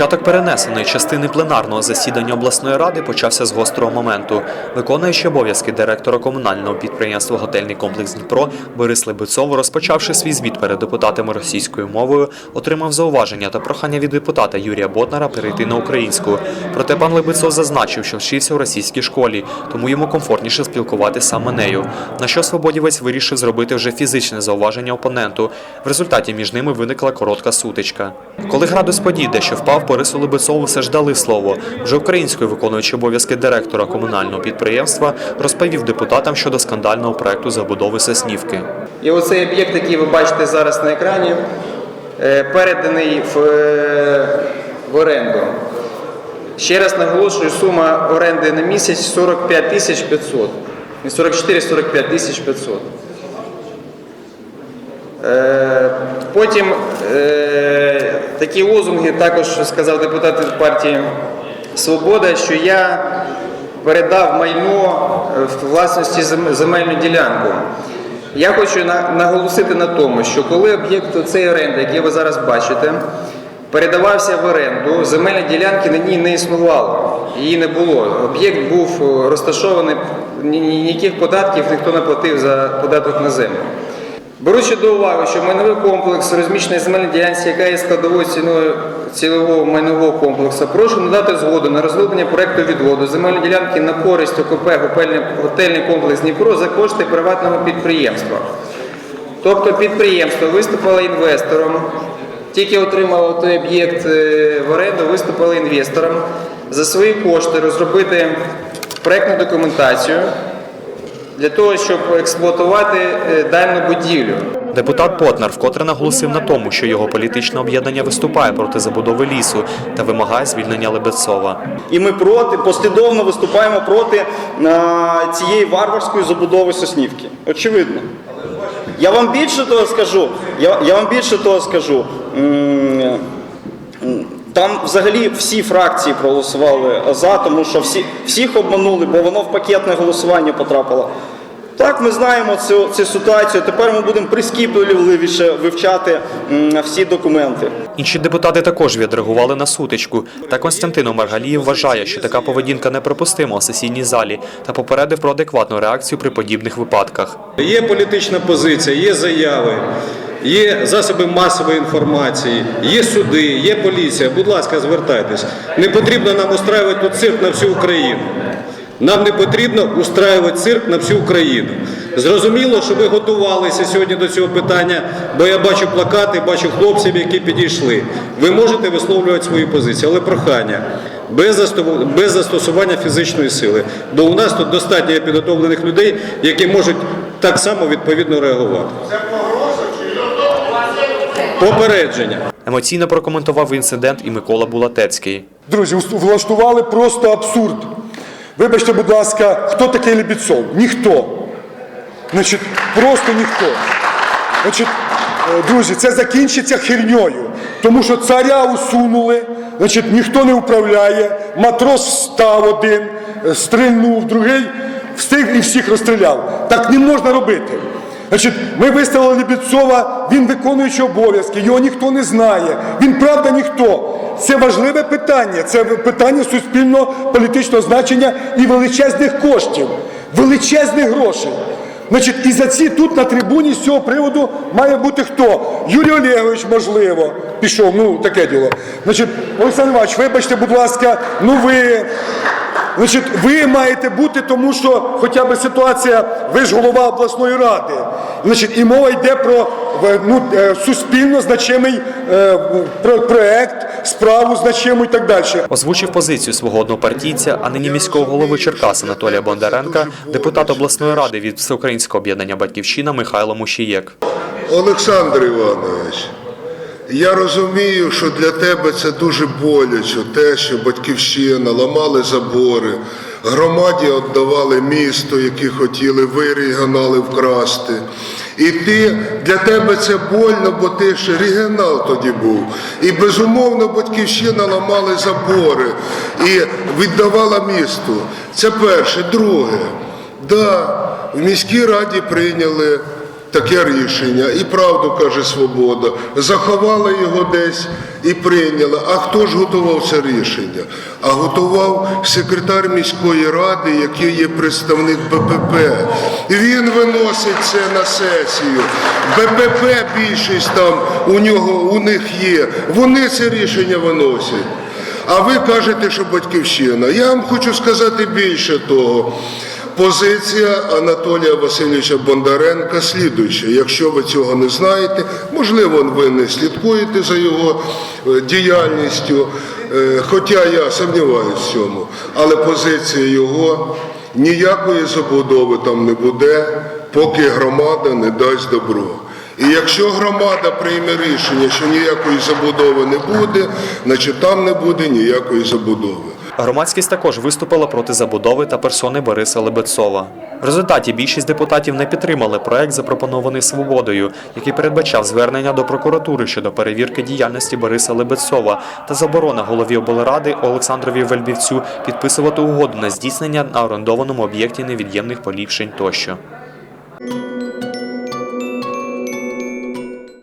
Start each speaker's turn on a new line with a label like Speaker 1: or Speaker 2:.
Speaker 1: Початок перенесеної частини пленарного засідання обласної ради почався з гострого моменту. Виконуючи обов'язки директора комунального підприємства Готельний комплекс Дніпро Борис Лебецов, розпочавши свій звіт перед депутатами російською мовою, отримав зауваження та прохання від депутата Юрія Ботнара перейти на українську. Проте пан Лебецов зазначив, що вчився в російській школі, тому йому комфортніше спілкуватися саме нею. На що свободівець вирішив зробити вже фізичне зауваження опоненту. В результаті між ними виникла коротка сутичка. Коли градус подій дещо впав, Борису Лебецову все ж дали слово. Вже українською виконуючи обов'язки директора комунального підприємства, розповів депутатам щодо скандального проекту забудови Соснівки.
Speaker 2: І оцей об'єкт, який ви бачите зараз на екрані, е, переданий в, е, в оренду. Ще раз наголошую, сума оренди на місяць 45 тисяч 500. 44-45 тисяч 500. Е, Потім такі лозунги також сказав депутат партії Свобода, що я передав майно е, в власності земельну ділянку. Я хочу наголосити на тому, що коли об'єкт цієї оренди, який ви зараз бачите, передавався в оренду, земельні ділянки на ній не існувало, її не було. Об'єкт був е, розташований, ні- ні- ніяких податків ніхто не платив за податок на землю. Беручи до уваги, що майновий комплекс розміщений земельній ділянці, яка є складовою ціною цільового майнового комплексу, прошу надати згоду на розроблення проекту відводу земельної ділянки на користь ОКП «Готельний- комплекс Дніпро за кошти приватного підприємства. Тобто підприємство виступило інвестором, тільки отримало той об'єкт е, в оренду, виступило інвестором за свої кошти розробити проектну документацію для того, щоб експлуатувати е, дану будівлю.
Speaker 1: Депутат Потнар вкотре наголосив на тому, що його політичне об'єднання виступає проти забудови лісу та вимагає звільнення Лебедцова.
Speaker 3: І ми проти послідовно виступаємо проти е, цієї варварської забудови Соснівки. Очевидно. Я вам більше того скажу. Я, я вам більше того скажу. Там взагалі всі фракції проголосували за, тому що всі, всіх обманули, бо воно в пакетне голосування потрапило. Так, ми знаємо цю, цю ситуацію. Тепер ми будемо прискіпливіше вивчати м, всі документи.
Speaker 1: Інші депутати також відреагували на сутичку. Та Константин Маргалієв вважає, що така поведінка неприпустима у сесійній залі та попередив про адекватну реакцію при подібних випадках.
Speaker 4: Є політична позиція, є заяви, є засоби масової інформації, є суди, є поліція. Будь ласка, звертайтесь. Не потрібно нам устраювати тут цирк на всю Україну. Нам не потрібно устраювати цирк на всю Україну. Зрозуміло, що ви готувалися сьогодні до цього питання, бо я бачу плакати, бачу хлопців, які підійшли. Ви можете висловлювати свої позиції, але прохання. Без застосування фізичної сили, бо у нас тут достатньо підготовлених людей, які можуть так само відповідно реагувати. Попередження.
Speaker 1: Емоційно прокоментував інцидент і Микола Булатецький.
Speaker 5: Друзі, влаштували просто абсурд. Вибачте, будь ласка, хто такий Лебідцов? Ніхто. Значить, просто ніхто. Значить, е, друзі, це закінчиться херньою. Тому що царя усунули, значить, ніхто не управляє, матрос встав один, е, стрільнув, другий встиг і всіх розстріляв. Так не можна робити. Значить, ми виставили Лебідцова, він виконуючий обов'язки, його ніхто не знає. Він правда ніхто. Це важливе питання, це питання суспільного політичного значення і величезних коштів, величезних грошей. Значить, і за ці тут на трибуні з цього приводу має бути хто? Юрій Олегович, можливо, пішов, ну таке діло. Значить, Олександр Іванович, вибачте, будь ласка, ну ви. Значить, ви маєте бути, тому що хоча б ситуація, ви ж голова обласної ради. Значить, і мова йде про ну, е, суспільно значимий е, про- проект, справу значиму і так далі.
Speaker 1: Озвучив позицію свого однопартійця, а нині міського голови Черкас Анатолія Бондаренка, депутат обласної ради від Всеукраїнського об'єднання Батьківщина Михайло Мушієк.
Speaker 6: Олександр Іванович, я розумію, що для тебе це дуже боляче, те, що батьківщина, ламали забори, громаді віддавали місто, яке хотіли ви регіонали вкрасти. І ти для тебе це больно, бо ти ж регіонал тоді був. І безумовно батьківщина ламали забори і віддавала місту. Це перше. Друге, да, в міській раді прийняли таке рішення, і правду каже свобода. Заховали його десь і прийняла. А хто ж готував це рішення? А готував секретар міської ради, який є представник БПП. Він виносить це на сесію. БПП більшість там у нього у них є. Вони це рішення виносять. А ви кажете, що батьківщина. Я вам хочу сказати більше того. Позиція Анатолія Васильовича Бондаренка слідуюча. Якщо ви цього не знаєте, можливо, ви не слідкуєте за його е, діяльністю, е, хоча я сумніваюся в цьому. Але позиція його ніякої забудови там не буде, поки громада не дасть добро. І якщо громада прийме рішення, що ніякої забудови не буде, значить там не буде ніякої забудови.
Speaker 1: Громадськість також виступила проти забудови та персони Бориса Лебедцова. В результаті більшість депутатів не підтримали проект, запропонований свободою, який передбачав звернення до прокуратури щодо перевірки діяльності Бориса Лебедцова та заборона голові облради Олександрові Вельбівцю підписувати угоду на здійснення на орендованому об'єкті невід'ємних поліпшень тощо.